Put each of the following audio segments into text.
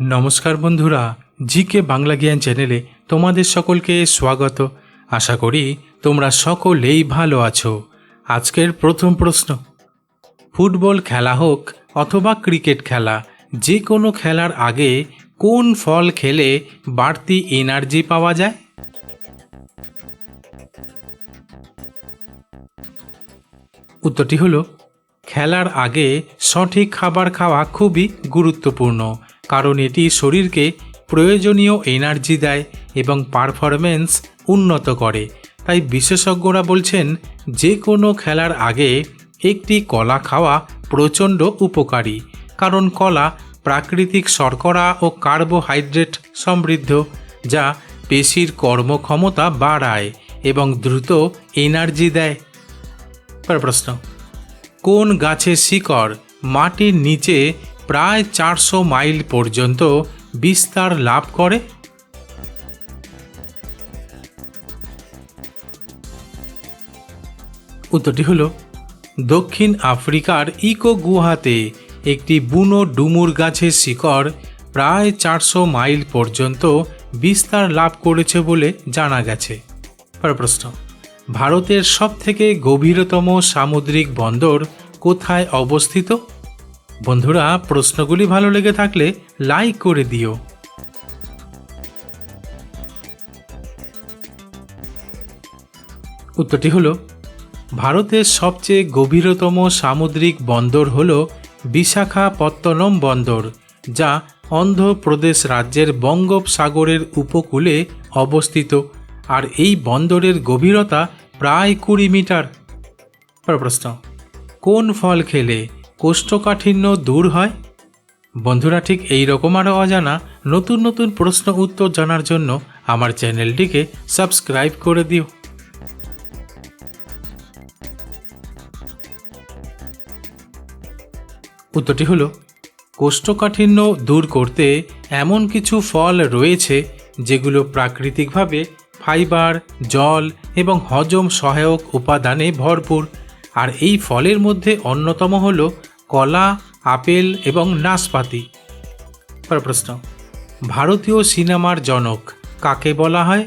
নমস্কার বন্ধুরা, জিকে বাংলা জ্ঞান চ্যানেলে তোমাদের সকলকে স্বাগত। আশা করি তোমরা সকলেই ভালো আছো। আজকের প্রথম প্রশ্ন, ফুটবল খেলা হোক অথবা ক্রিকেট খেলা যে কোনো খেলার আগে কোন ফল খেলে বাড়তি এনার্জি পাওয়া যায়? উত্তরটি হলো, খেলার আগে সঠিক খাবার খাওয়া খুবই গুরুত্বপূর্ণ। কারণ এটি শরীরকে প্রয়োজনীয় এনার্জি দেয় এবং পারফরমেন্স উন্নত করে। তাই বিশেষজ্ঞরা বলছেন, যে কোনো খেলার আগে একটি কলা খাওয়া প্রচণ্ড উপকারী, কারণ কলা প্রাকৃতিক শর্করা ও কার্বোহাইড্রেট সমৃদ্ধ, যা পেশির কর্মক্ষমতা বাড়ায় এবং দ্রুত এনার্জি দেয়। প্রশ্ন, কোন গাছের শিকড় মাটির নিচে প্রায় চারশো মাইল পর্যন্ত বিস্তার লাভ করে। উত্তরটি হল, দক্ষিণ আফ্রিকার ইকো গুহাতে একটি বুনো ডুমুর গাছের শিকড় প্রায় চারশো মাইল পর্যন্ত বিস্তার লাভ করেছে বলে জানা গেছে। প্রশ্ন, ভারতের সবথেকে গভীরতম সামুদ্রিক বন্দর কোথায় অবস্থিত? বন্ধুরা, প্রশ্নগুলি ভালো লেগে থাকলে লাইক করে দিও। উত্তরটি হলো, ভারতের সবচেয়ে গভীরতম সামুদ্রিক বন্দর হল বিশাখাপত্তনম বন্দর, যা অন্ধ্রপ্রদেশ রাজ্যের বঙ্গোপসাগরের উপকূলে অবস্থিত, আর এই বন্দরের গভীরতা প্রায় কুড়ি মিটার। প্রশ্ন, কোন ফল খেলে? কোষ্ঠকাঠিন্য দূর হয়? বন্ধুরা, ঠিক এই রকম আরও অজানা নতুন নতুন প্রশ্ন উত্তর জানার জন্য আমার চ্যানেলটিকে সাবস্ক্রাইব করে দিও। উত্তরটি হলো, কোষ্ঠকাঠিন্য দূর করতে এমন কিছু ফল রয়েছে যেগুলো প্রাকৃতিকভাবে ফাইবার, জল এবং হজম সহায়ক উপাদানে ভরপুর। আর এই ফলের মধ্যে অন্যতম হল কলা আপেল এবং নাশপাতি। প্রশ্ন। ভারতীয় সিনেমার জনক কাকে বলা হয়?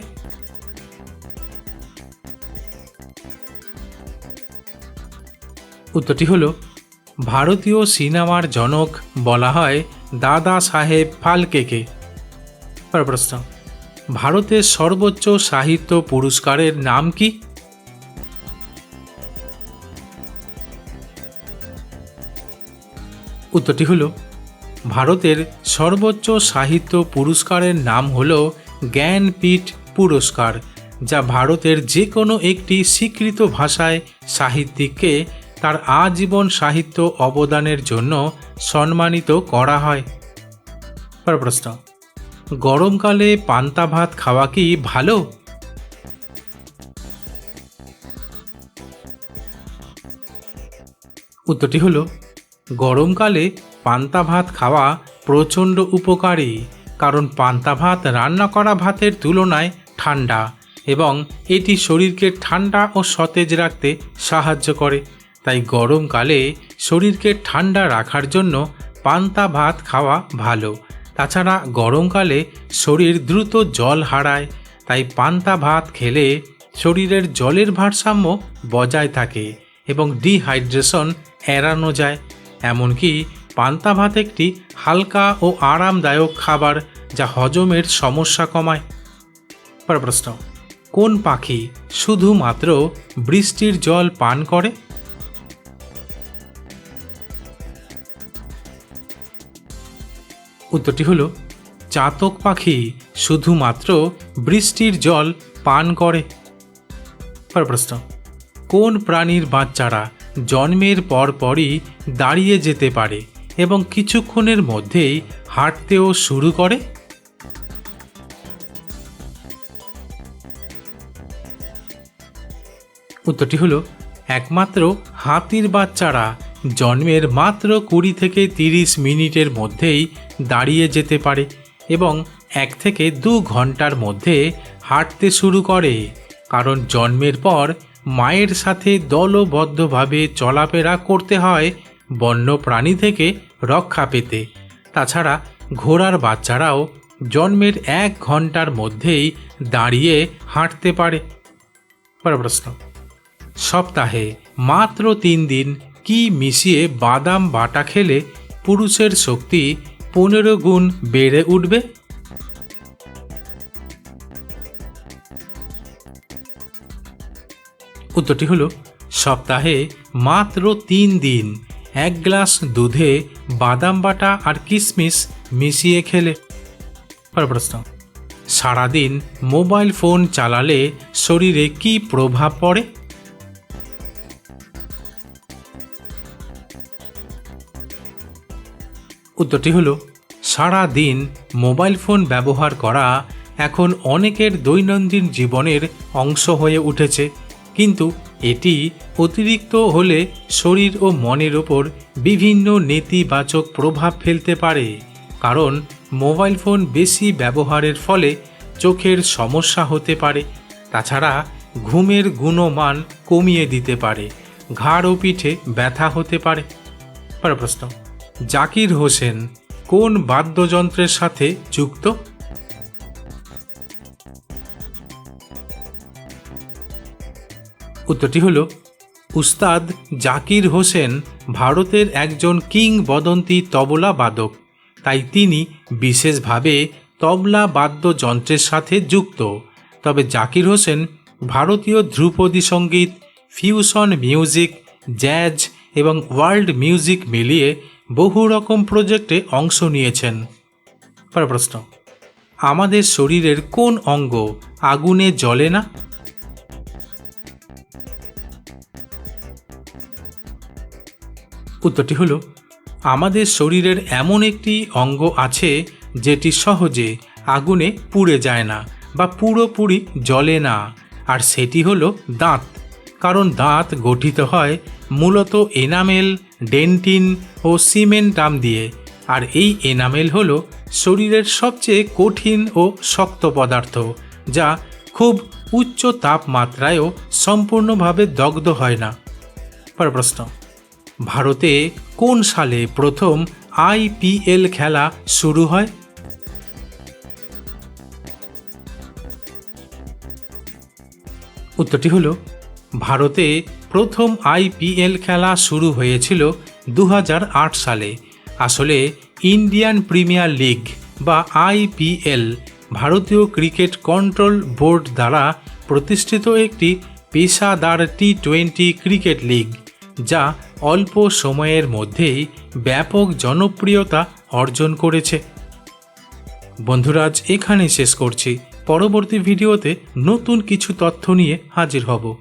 উত্তরটি হল ভারতীয় সিনেমার জনক বলা হয় দাদা সাহেব ফালকেকে। প্রশ্ন। ভারতের সর্বোচ্চ সাহিত্য পুরস্কারের নাম কি? উত্তরটি হল, ভারতের সর্বোচ্চ সাহিত্য পুরস্কারের নাম হল জ্ঞানপীঠ পুরস্কার, যা ভারতের যে কোনো একটি স্বীকৃত ভাষায় সাহিত্যিককে তার আজীবন সাহিত্য অবদানের জন্য সম্মানিত করা হয়। প্রশ্ন, গরমকালে পান্তা ভাত খাওয়া কি ভালো? উত্তরটি হলো গরমকালে পান্তা ভাত খাওয়া প্রচণ্ড উপকারী, কারণ পান্তা ভাত রান্না করা ভাতের তুলনায় ঠান্ডা এবং এটি শরীরকে ঠান্ডা ও সতেজ রাখতে সাহায্য করে। তাই গরমকালে শরীরকে ঠান্ডা রাখার জন্য পান্তা ভাত খাওয়া ভালো। তাছাড়া গরমকালে শরীর দ্রুত জল হারায়, তাই পান্তা ভাত খেলে শরীরের জলের ভারসাম্য বজায় থাকে এবং ডিহাইড্রেশন এড়ানো যায়। এমনকি পান্তা ভাত একটি হালকা ও আরামদায়ক খাবার যা হজমের সমস্যা কমায়। প্রশ্ন, কোন পাখি শুধুমাত্র বৃষ্টির জল পান করে? উত্তরটি হলো, চাতক পাখি শুধুমাত্র বৃষ্টির জল পান করে। প্রশ্ন, কোন প্রাণীর বাচ্চারা জন্মের পরপরই দাঁড়িয়ে যেতে পারে এবং কিছুক্ষণের মধ্যেই হাঁটতেও শুরু করে। উত্তরটি হলো, একমাত্র হাতির বাচ্চারা জন্মের মাত্র কুড়ি থেকে তিরিশ মিনিটের মধ্যেই দাঁড়িয়ে যেতে পারে এবং এক থেকে দু ঘণ্টার মধ্যে হাঁটতে শুরু করে, কারণ জন্মের পর মায়ের সাথে দলবদ্ধভাবে চলাফেরা করতে হয় বন্য প্রাণী থেকে রক্ষা পেতে। তাছাড়া ঘোড়ার বাচ্চারাও জন্মের এক ঘণ্টার মধ্যেই দাঁড়িয়ে হাঁটতে পারে। প্রশ্ন, সপ্তাহে মাত্র তিন দিন কি মিশিয়ে বাদাম বাটা খেলে পুরুষের শক্তি পনেরো গুণ বেড়ে উঠবে? উত্তরটি হলো, সপ্তাহে মাত্র তিন দিন এক গ্লাস দুধে বাদাম বাটা আর কিশমিশ মিশিয়ে খেলে। প্রশ্ন, সারাদিন মোবাইল ফোন চালালে শরীরে কি প্রভাব পড়ে? উত্তরটি হলো সারা দিন মোবাইল ফোন ব্যবহার করা এখন অনেকের দৈনন্দিন জীবনের অংশ হয়ে উঠেছে। কিন্তু এটি অতিরিক্ত হলে শরীর ও মনের ওপর বিভিন্ন নেতিবাচক প্রভাব ফেলতে পারে, কারণ মোবাইল ফোন বেশি ব্যবহারের ফলে চোখের সমস্যা হতে পারে, তাছাড়া ঘুমের গুণমান কমিয়ে দিতে পারে, ঘাড় ও পিঠে ব্যথা হতে পারে। প্রশ্ন, জাকির হোসেন কোন বাদ্যযন্ত্রের সাথে যুক্ত? উত্তরটি হল, উস্তাদ জাকির হোসেন ভারতের একজন কিংবদন্তি তবলা বাদক। তাই তিনি বিশেষভাবে তবলা বাদ্যযন্ত্রের সাথে যুক্ত। তবে জাকির হোসেন ভারতীয় ধ্রুপদী সংগীত, ফিউশন মিউজিক, জ্যাজ এবং ওয়ার্ল্ড মিউজিক মিলিয়ে বহু রকম প্রজেক্টে অংশ নিয়েছেন। পরের প্রশ্ন, আমাদের শরীরের কোন অঙ্গ আগুনে জ্বলে না? উত্তরটি হলো, আমাদের শরীরের এমন একটি অঙ্গ আছে যেটি সহজে আগুনে পুড়ে যায় না বা পুরোপুরি জ্বলে না, আর সেটি হলো দাঁত। কারণ দাঁত গঠিত হয় মূলত এনামেল, ডেন্টিন ও সিমেন্টাম দিয়ে, আর এই এনামেল হলো শরীরের সবচেয়ে কঠিন ও শক্ত পদার্থ, যা খুব উচ্চ তাপমাত্রায়ও সম্পূর্ণভাবে দগ্ধ হয় না। পরের প্রশ্ন। ভারতে কোন সালে প্রথম আইপিএল খেলা শুরু হয়? উত্তরটি হলো, ভারতে প্রথম আইপিএল খেলা শুরু হয়েছিল দু হাজার আট সালে। আসলে ইন্ডিয়ান প্রিমিয়ার লিগ বা আইপিএল ভারতীয় ক্রিকেট কন্ট্রোল বোর্ড দ্বারা প্রতিষ্ঠিত একটি পেশাদার টি টোয়েন্টি ক্রিকেট লিগ, যা অল্প সময়ের মধ্যেই ব্যাপক জনপ্রিয়তা অর্জন করেছে। বন্ধুরাজ এখানে শেষ করছি। পরবর্তী ভিডিওতে নতুন কিছু তথ্য নিয়ে হাজির হব।